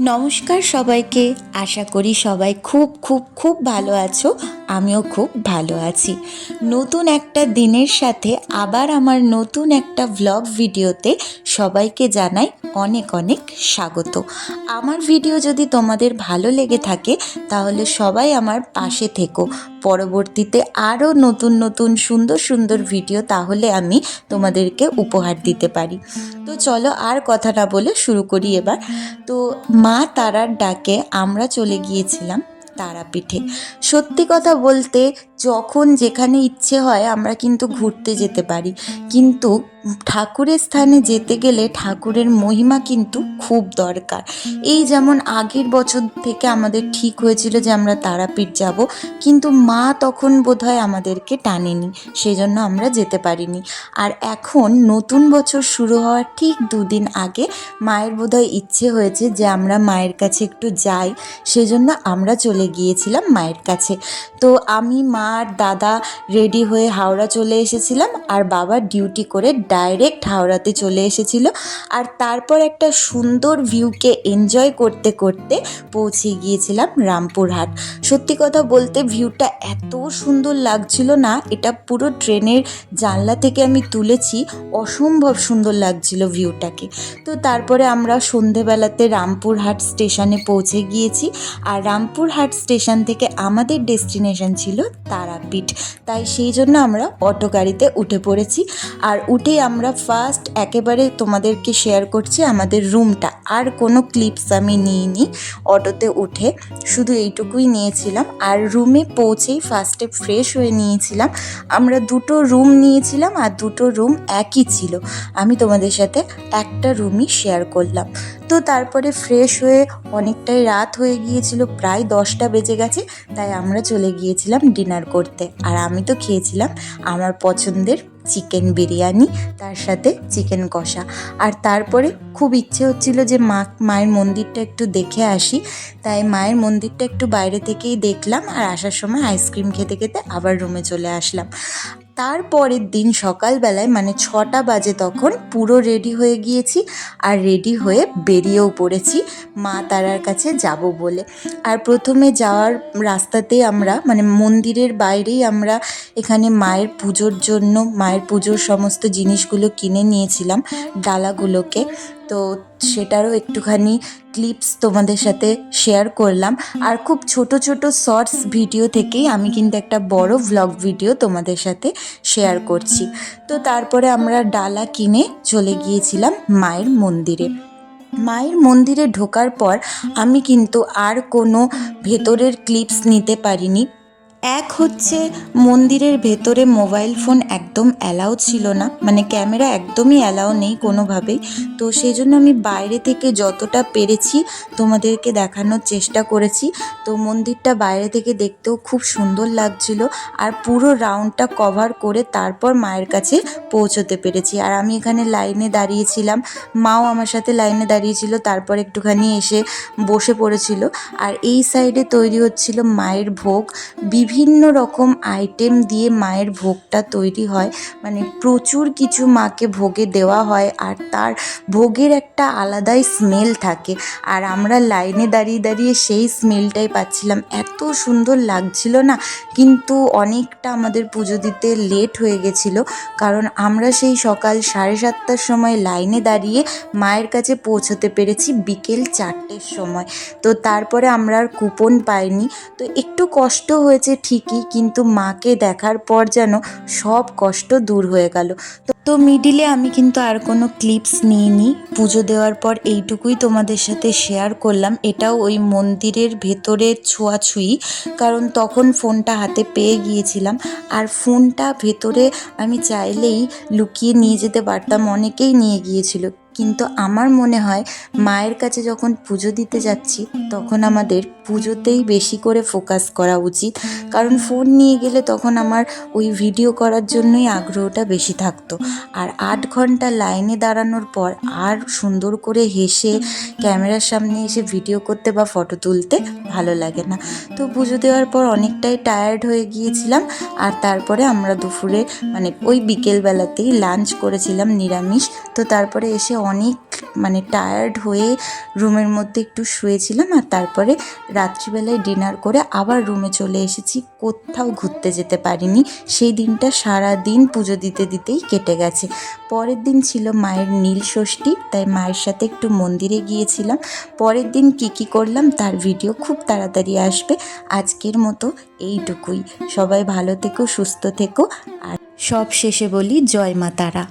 নমস্কার সবাইকে। আশা করি সবাই খুব খুব খুব ভালো আছো। আমিও খুব ভালো আছি। নতুন একটা দিনের সাথে আবার আমার নতুন একটা ভ্লগ ভিডিওতে সবাইকে জানাই অনেক অনেক স্বাগত। আমার ভিডিও যদি তোমাদের ভালো লেগে থাকে, তাহলে সবাই আমার পাশে থেকো। পরবর্তীতে আরও নতুন নতুন সুন্দর সুন্দর ভিডিও তাহলে আমি তোমাদেরকে উপহার দিতে পারি। তো চলো আর কথা না বলে শুরু করি এবার। তো মা তারার ডাকে আমরা চলে গিয়েছিলাম। তারাপীঠে। সত্যি কথা বলতে যখন যেখানে ইচ্ছে হয় আমরা কিন্তু ঘুরতে যেতে পারি। কিন্তু ঠাকুরের স্থানে যেতে গেলে ঠাকুরের মহিমা কিন্তু খুব দরকার। এই যেমন আগের বছর থেকে আমাদের ঠিক হয়েছিল যে আমরা তারাপীঠ যাব, কিন্তু মা তখন বোধহয় আমাদেরকে টানেনি সেই জন্য আমরা যেতে পারিনি। আর এখন নতুন বছর শুরু হওয়ার ঠিক দুদিন আগে মায়ের বোধহয় ইচ্ছে হয়েছে যে আমরা মায়ের কাছে একটু যাই, সেজন্য আমরা চলে গিয়েছিলাম মায়ের কাছে। তো আমি, মা আর দাদা রেডি হয়ে হাওড়া চলে এসেছিলাম আর বাবা ডিউটি করে ডাইরেক্ট হাওড়াতে চলে এসেছিল। আর তারপর একটা সুন্দর ভিউকে এনজয় করতে করতে পৌঁছে গিয়েছিলাম রামপুরহাট। সত্যি কথা বলতে ভিউটা এত সুন্দর লাগছিল না, এটা পুরো ট্রেনের জানলা থেকে আমি তুলেছি, অসম্ভব সুন্দর লাগছিল ভিউটাকে। তো তারপরে আমরা সন্ধেবেলাতে রামপুরহাট স্টেশনে পৌঁছে গিয়েছি। আর রামপুরহাট স্টেশন থেকে আমাদের ডেস্টিনেশন ছিল তারাপীঠ। তাই সেই জন্য আমরা অটো গাড়িতে উঠে পড়েছি। আর উঠে আমরা ফার্স্ট একেবারে তোমাদেরকে শেয়ার করছি আমাদের রুমটা আর কোনো ক্লিপস আমি নিইনি অটোতে উঠে। শুধু এইটুকুই নিয়েছিলাম। আর রুমে পৌঁছেই ফার্স্টে ফ্রেশ হয়ে নিয়েছিলাম। আমরা দুটো রুম নিয়েছিলাম আর দুটো রুম একই ছিল। আমি তোমাদের সাথে একটা রুমই শেয়ার করলাম। তো তারপরে ফ্রেশ হয়ে অনেকটাই রাত হয়ে গিয়েছিল, প্রায় দশটা বেজে গেছে, তাই আমরা চলে গিয়েছিলাম ডিনার করতে। আর আমি তো খেয়েছিলাম আমার পছন্দের চিকেন বিরিয়ানি, তার সাথে চিকেন কষা। আর তারপরে খুব ইচ্ছে হচ্ছিল যে মা, মায়ের মন্দিরটা একটু দেখে আসি, তাই মায়ের মন্দিরটা একটু বাইরে থেকেই দেখলাম আর আসার সময় আইসক্রিম খেতে খেতে আবার রুমে চলে আসলাম। তারপরের দিন সকালবেলায় মানে ছটা বাজে তখন পুরো রেডি হয়ে গিয়েছি আর রেডি হয়ে বেরিয়েও পড়েছি মা তারার কাছে যাব বলে। আর প্রথমে যাওয়ার রাস্তাতেই আমরা মানে মন্দিরের বাইরেই আমরা এখানে মায়ের পুজোর জন্য, মায়ের পুজোর সমস্ত জিনিসগুলো কিনে নিয়েছিলাম ডালাগুলোকে। তো সেটারও একটুখানি ক্লিপস তোমাদের সাথে শেয়ার করলাম। আর খুব ছোট ছোট শর্টস ভিডিও থেকেই আমি কিন্তু একটা বড় ভ্লগ ভিডিও তোমাদের সাথে শেয়ার করছি। তো তারপরে আমরা ডালা কিনে চলে গিয়েছিলাম মায়ের মন্দিরে। মায়ের মন্দিরে ঢোকার পর আমি কিন্তু আর কোনো ভেতরের ক্লিপস নিতে পারিনি। এক হচ্ছে মন্দিরের ভেতরে মোবাইল ফোন একদম অ্যালাউ ছিল না মানে ক্যামেরা একদমই অ্যালাউ নেই কোনোভাবেই। তো সেই জন্য আমি বাইরে থেকে যতটা পেরেছি তোমাদেরকে দেখানোর চেষ্টা করেছি। তো মন্দিরটা বাইরে থেকে দেখতেও খুব সুন্দর লাগছিল আর পুরো রাউন্ডটা কভার করে তারপর মায়ের কাছে পৌঁছতে পেরেছি। আর আমি এখানে লাইনে দাঁড়িয়েছিলাম, মাও আমার সাথে লাইনে দাঁড়িয়েছিল, তারপর একটুখানি এসে বসে পড়েছিল। আর এই সাইডে তৈরি হচ্ছিল মায়ের ভোগ। বিভিন্ন রকম আইটেম দিয়ে মায়ের ভোগটা তৈরি হয়। মানে প্রচুর কিছু মাকে ভোগে দেওয়া হয় আর তার ভোগের একটা আলাদাই স্মেল থাকে। আর আমরা লাইনে দাঁড়িয়ে দাঁড়িয়ে সেই স্মেলটাই পাচ্ছিলাম। এত সুন্দর লাগছিল না? কিন্তু অনেকটা আমাদের পুজো দিতে লেট হয়ে গেছিল। কারণ আমরা সেই সকাল সাড়ে সাতটার সময় লাইনে দাঁড়িয়ে মায়ের কাছে পৌঁছতে পেরেছি বিকেল চারটের সময়। তো তারপরে আমরা আর কুপন পাইনি। তো একটু কষ্ট হয়েছে ঠিকই, কিন্তু মাকে দেখার পর যেন সব কষ্ট দূর হয়ে গেল। তো মিডিলে আমি কিন্তু আর কোনো ক্লিপস নিইনি। পুজো দেওয়ার পর এইটুকুই তোমাদের সাথে শেয়ার করলাম। এটাও ওই মন্দিরের ভেতরের ছোঁয়াছুঁই, কারণ তখন ফোনটা হাতে পেয়ে গিয়েছিলাম। আর ফোনটা ভেতরে আমি চাইলেই লুকিয়ে নিয়ে যেতে পারতাম, অনেকেই নিয়ে গিয়েছিল। কিন্তু আমার মনে হয় মায়ের কাছে যখন পুজো দিতে যাচ্ছি, তখন আমাদের পুজোতেই বেশি করে ফোকাস করা উচিত। কারণ ফোন নিয়ে গেলে তখন আমার ওই ভিডিও করার জন্যই আগ্রহটা বেশি থাকতো। আর আট ঘণ্টা লাইনে দাঁড়ানোর পর আর সুন্দর করে হেসে ক্যামেরার সামনে এসে ভিডিও করতে বা ফটো তুলতে ভালো লাগে না। তো পুজো দেওয়ার পর অনেকটাই টায়ার্ড হয়ে গিয়েছিলাম। আর তারপরে আমরা দুপুরে মানে ওই বিকেলবেলাতেই লাঞ্চ করেছিলাম নিরামিষ। তো তারপরে এসে অনেক মানে টায়ার্ড হয়ে রুমের মধ্যে একটু শুয়েছিলাম আর তারপরে রাত্রিবেলায় ডিনার করে আবার রুমে চলে এসেছি। কোথাও ঘুরতে যেতে পারিনি। সেই দিনটা সারা দিন পুজো দিতে দিতেই কেটে গেছে। পরের দিন ছিল মায়ের নীল ষষ্ঠী, তাই মায়ের সাথে একটু মন্দিরে গিয়েছিলাম। পরের দিন কি কি করলাম তার ভিডিও খুব তাড়াতাড়ি আসবে। আজকের মতো এইটুকুই। সবাই ভালো থেকো, সুস্থ থেকো আর সব শেষে বলি জয় মা তারা।